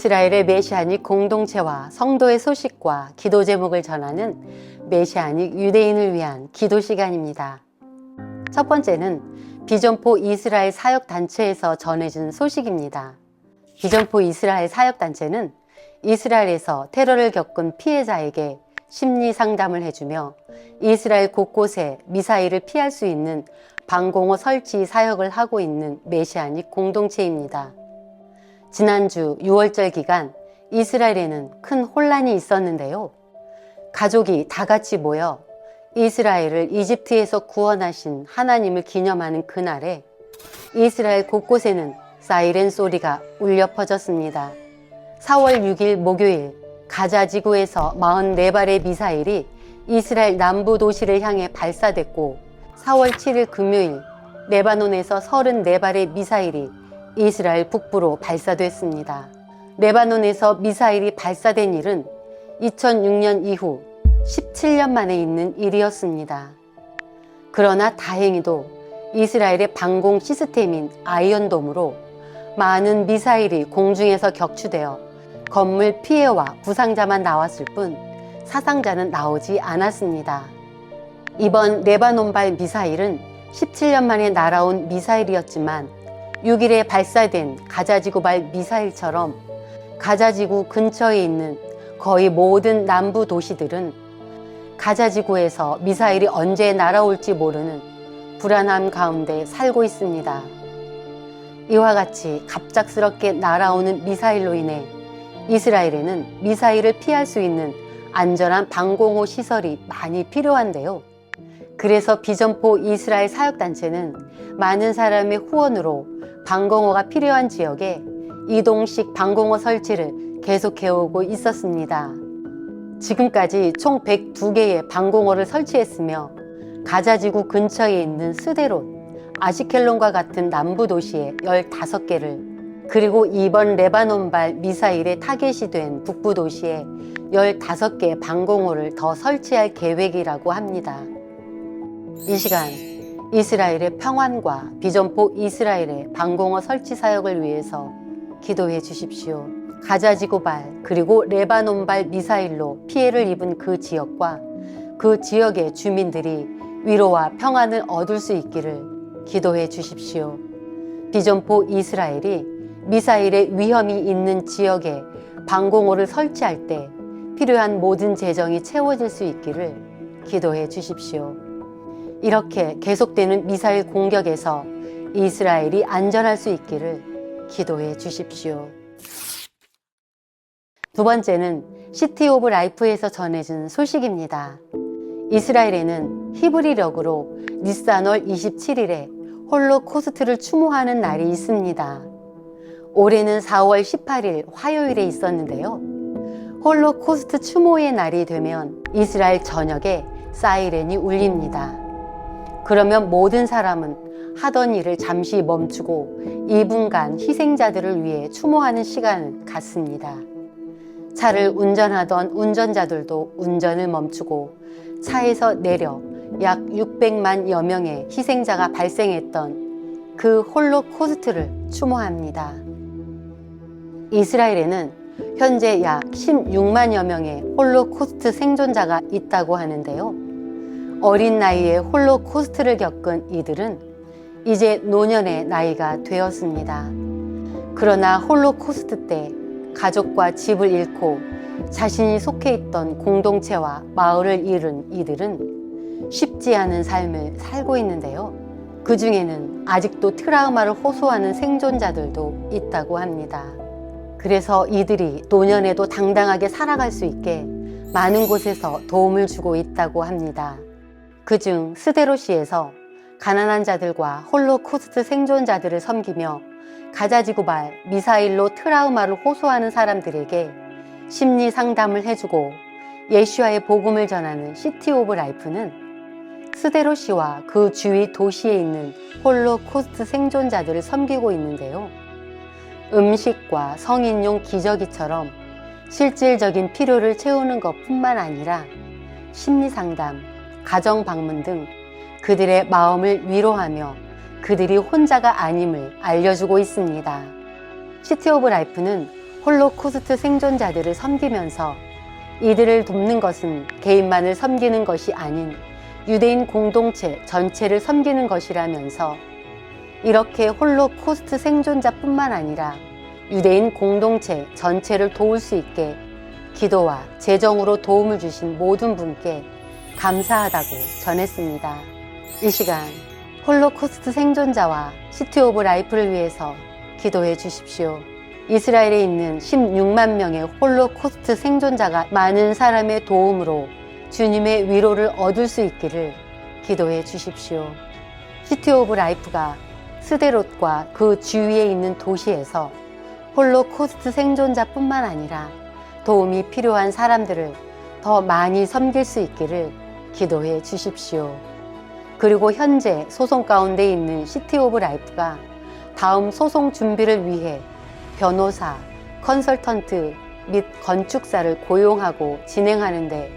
이스라엘의 메시아닉 공동체와 성도의 소식과 기도 제목을 전하는 메시아닉 유대인을 위한 기도 시간입니다. 첫 번째는 비전포 이스라엘 사역 단체에서 전해진 소식입니다. 비전포 이스라엘 사역 단체는 이스라엘에서 테러를 겪은 피해자에게 심리 상담을 해주며 이스라엘 곳곳에 미사일을 피할 수 있는 방공호 설치 사역을 하고 있는 메시아닉 공동체입니다. 지난주 6월절 기간 이스라엘에는 큰 혼란이 있었는데요. 가족이 다 같이 모여 이스라엘을 이집트에서 구원하신 하나님을 기념하는 그날에 이스라엘 곳곳에는 사이렌 소리가 울려 퍼졌습니다. 4월 6일 목요일 가자 지구에서 44발의 미사일이 이스라엘 남부 도시를 향해 발사됐고 4월 7일 금요일 레바논에서 34발의 미사일이 이스라엘 북부로 발사됐습니다. 레바논에서 미사일이 발사된 일은 2006년 이후 17년 만에 있는 일이었습니다. 그러나 다행히도 이스라엘의 방공 시스템인 아이언돔으로 많은 미사일이 공중에서 격추되어 건물 피해와 부상자만 나왔을 뿐 사상자는 나오지 않았습니다. 이번 레바논발 미사일은 17년 만에 날아온 미사일이었지만 6일에 발사된 가자지구발 미사일처럼 가자지구 근처에 있는 거의 모든 남부 도시들은 가자지구에서 미사일이 언제 날아올지 모르는 불안함 가운데 살고 있습니다. 이와 같이 갑작스럽게 날아오는 미사일로 인해 이스라엘에는 미사일을 피할 수 있는 안전한 방공호 시설이 많이 필요한데요. 그래서 비전포 이스라엘 사역단체는 많은 사람의 후원으로 방공호가 필요한 지역에 이동식 방공호 설치를 계속해오고 있었습니다. 지금까지 총 102개의 방공호를 설치했으며 가자지구 근처에 있는 스데롯, 아시켈론과 같은 남부 도시에 15개를 그리고 이번 레바논발 미사일의 타겟이 된 북부 도시에 15개 방공호를 더 설치할 계획이라고 합니다. 이 시간 이스라엘의 평안과 비전포 이스라엘의 방공호 설치 사역을 위해서 기도해 주십시오. 가자지구발 그리고 레바논발 미사일로 피해를 입은 그 지역과 그 지역의 주민들이 위로와 평안을 얻을 수 있기를 기도해 주십시오. 비전포 이스라엘이 미사일의 위험이 있는 지역에 방공호를 설치할 때 필요한 모든 재정이 채워질 수 있기를 기도해 주십시오. 이렇게 계속되는 미사일 공격에서 이스라엘이 안전할 수 있기를 기도해 주십시오. 두 번째는 시티 오브 라이프에서 전해진 소식입니다. 이스라엘에는 히브리력으로 니산월 27일에 홀로코스트를 추모하는 날이 있습니다. 올해는 4월 18일 화요일에 있었는데요. 홀로코스트 추모의 날이 되면 이스라엘 전역에 사이렌이 울립니다. 그러면 모든 사람은 하던 일을 잠시 멈추고 2분간 희생자들을 위해 추모하는 시간을 갖습니다. 차를 운전하던 운전자들도 운전을 멈추고 차에서 내려 약 600만여 명의 희생자가 발생했던 그 홀로코스트를 추모합니다. 이스라엘에는 현재 약 16만여 명의 홀로코스트 생존자가 있다고 하는데요. 어린 나이에 홀로코스트를 겪은 이들은 이제 노년의 나이가 되었습니다. 그러나 홀로코스트 때 가족과 집을 잃고 자신이 속해 있던 공동체와 마을을 잃은 이들은 쉽지 않은 삶을 살고 있는데요. 그 중에는 아직도 트라우마를 호소하는 생존자들도 있다고 합니다. 그래서 이들이 노년에도 당당하게 살아갈 수 있게 많은 곳에서 도움을 주고 있다고 합니다. 그중 스데로시에서 가난한 자들과 홀로코스트 생존자들을 섬기며 가자지구발 미사일로 트라우마를 호소하는 사람들에게 심리 상담을 해주고 예슈아의 복음을 전하는 시티 오브 라이프는 스데로시와 그 주위 도시에 있는 홀로코스트 생존자들을 섬기고 있는데요. 음식과 성인용 기저귀처럼 실질적인 필요를 채우는 것 뿐만 아니라 심리 상담, 가정 방문 등 그들의 마음을 위로하며 그들이 혼자가 아님을 알려주고 있습니다. 시티 오브 라이프는 홀로코스트 생존자들을 섬기면서 이들을 돕는 것은 개인만을 섬기는 것이 아닌 유대인 공동체 전체를 섬기는 것이라면서 이렇게 홀로코스트 생존자뿐만 아니라 유대인 공동체 전체를 도울 수 있게 기도와 재정으로 도움을 주신 모든 분께 감사하다고 전했습니다. 이 시간 홀로코스트 생존자와 시티 오브 라이프를 위해서 기도해 주십시오. 이스라엘에 있는 16만 명의 홀로코스트 생존자가 많은 사람의 도움으로 주님의 위로를 얻을 수 있기를 기도해 주십시오. 시티 오브 라이프가 스데롯과 그 주위에 있는 도시에서 홀로코스트 생존자뿐만 아니라 도움이 필요한 사람들을 더 많이 섬길 수 있기를 기도해 주십시오. 그리고 현재 소송 가운데 있는 시티 오브 라이프가 다음 소송 준비를 위해 변호사, 컨설턴트 및 건축사를 고용하고 진행하는데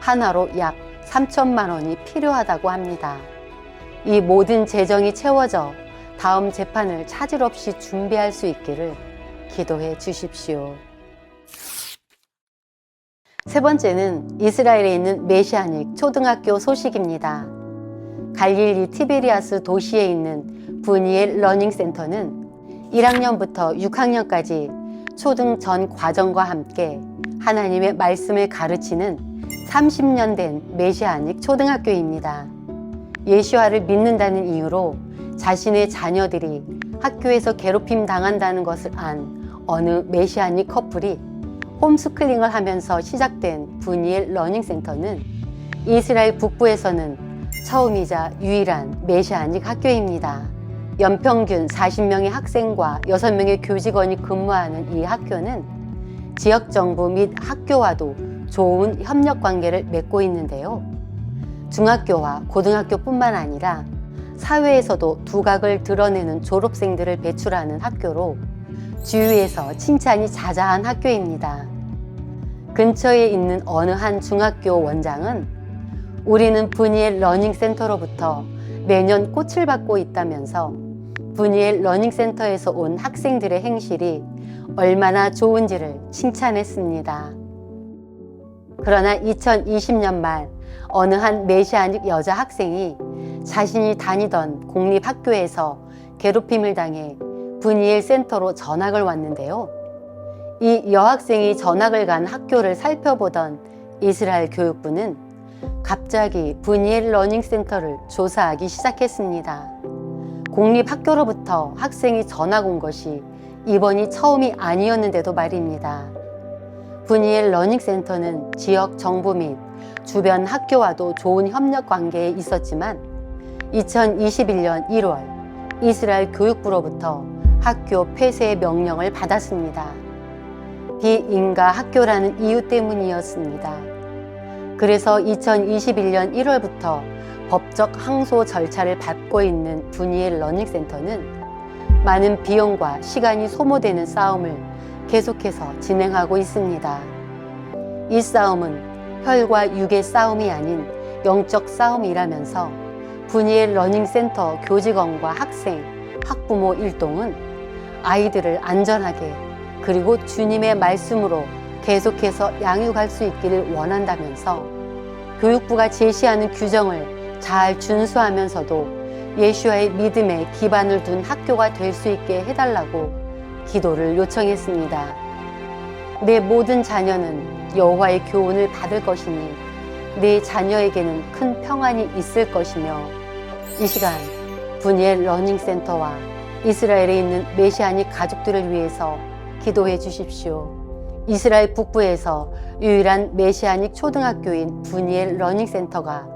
하나로 약 3천만 원이 필요하다고 합니다. 이 모든 재정이 채워져 다음 재판을 차질 없이 준비할 수 있기를 기도해 주십시오. 세 번째는 이스라엘에 있는 메시아닉 초등학교 소식입니다. 갈릴리 티베리아스 도시에 있는 부니엘 러닝센터는 1학년부터 6학년까지 초등 전 과정과 함께 하나님의 말씀을 가르치는 30년 된 메시아닉 초등학교입니다. 예수와를 믿는다는 이유로 자신의 자녀들이 학교에서 괴롭힘 당한다는 것을 안 어느 메시아닉 커플이 홈스쿨링을 하면서 시작된 부니엘 러닝센터는 이스라엘 북부에서는 처음이자 유일한 메시아닉 학교입니다. 연평균 40명의 학생과 6명의 교직원이 근무하는 이 학교는 지역 정부 및 학교와도 좋은 협력 관계를 맺고 있는데요. 중학교와 고등학교뿐만 아니라 사회에서도 두각을 드러내는 졸업생들을 배출하는 학교로 주위에서 칭찬이 자자한 학교입니다. 근처에 있는 어느 한 중학교 원장은 우리는 부니엘 러닝센터로부터 매년 꽃을 받고 있다면서 부니엘 러닝센터에서 온 학생들의 행실이 얼마나 좋은지를 칭찬했습니다. 그러나 2020년 말 어느 한 메시아닉 여자 학생이 자신이 다니던 공립학교에서 괴롭힘을 당해 부니엘 센터로 전학을 왔는데요. 이 여학생이 전학을 간 학교를 살펴보던 이스라엘 교육부는 갑자기 부니엘 러닝센터를 조사하기 시작했습니다. 공립학교로부터 학생이 전학 온 것이 이번이 처음이 아니었는데도 말입니다. 부니엘 러닝센터는 지역 정부 및 주변 학교와도 좋은 협력 관계에 있었지만 2021년 1월 이스라엘 교육부로부터 학교 폐쇄의 명령을 받았습니다. 비인가 학교라는 이유 때문이었습니다. 그래서 2021년 1월부터 법적 항소 절차를 밟고 있는 부니엘 러닝센터는 많은 비용과 시간이 소모되는 싸움을 계속해서 진행하고 있습니다. 이 싸움은 혈과 육의 싸움이 아닌 영적 싸움이라면서 부니엘 러닝센터 교직원과 학생, 학부모 일동은 아이들을 안전하게 그리고 주님의 말씀으로 계속해서 양육할 수 있기를 원한다면서 교육부가 제시하는 규정을 잘 준수하면서도 예수와의 믿음에 기반을 둔 학교가 될 수 있게 해달라고 기도를 요청했습니다. 내 모든 자녀는 여호와의 교훈을 받을 것이니 내 자녀에게는 큰 평안이 있을 것이며 이 시간 분이엘 러닝센터와 이스라엘에 있는 메시아닉 가족들을 위해서 기도해 주십시오. 이스라엘 북부에서 유일한 메시아닉 초등학교인 분이엘 러닝센터가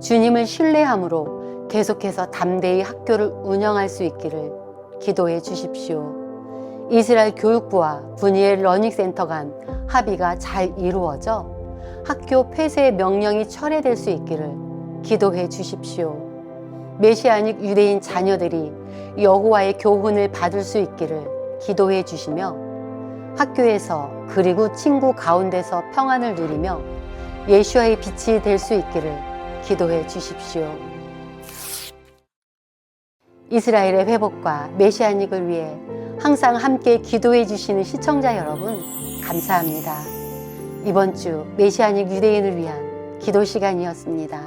주님을 신뢰함으로 계속해서 담대히 학교를 운영할 수 있기를 기도해 주십시오. 이스라엘 교육부와 분이엘 러닝센터 간 합의가 잘 이루어져 학교 폐쇄 명령이 철회될 수 있기를 기도해 주십시오. 메시아닉 유대인 자녀들이 여호와의 교훈을 받을 수 있기를 기도해 주시며 학교에서 그리고 친구 가운데서 평안을 누리며 예수와의 빛이 될 수 있기를 기도해 주십시오. 이스라엘의 회복과 메시아닉을 위해 항상 함께 기도해 주시는 시청자 여러분, 감사합니다. 이번 주 메시아닉 유대인을 위한 기도 시간이었습니다.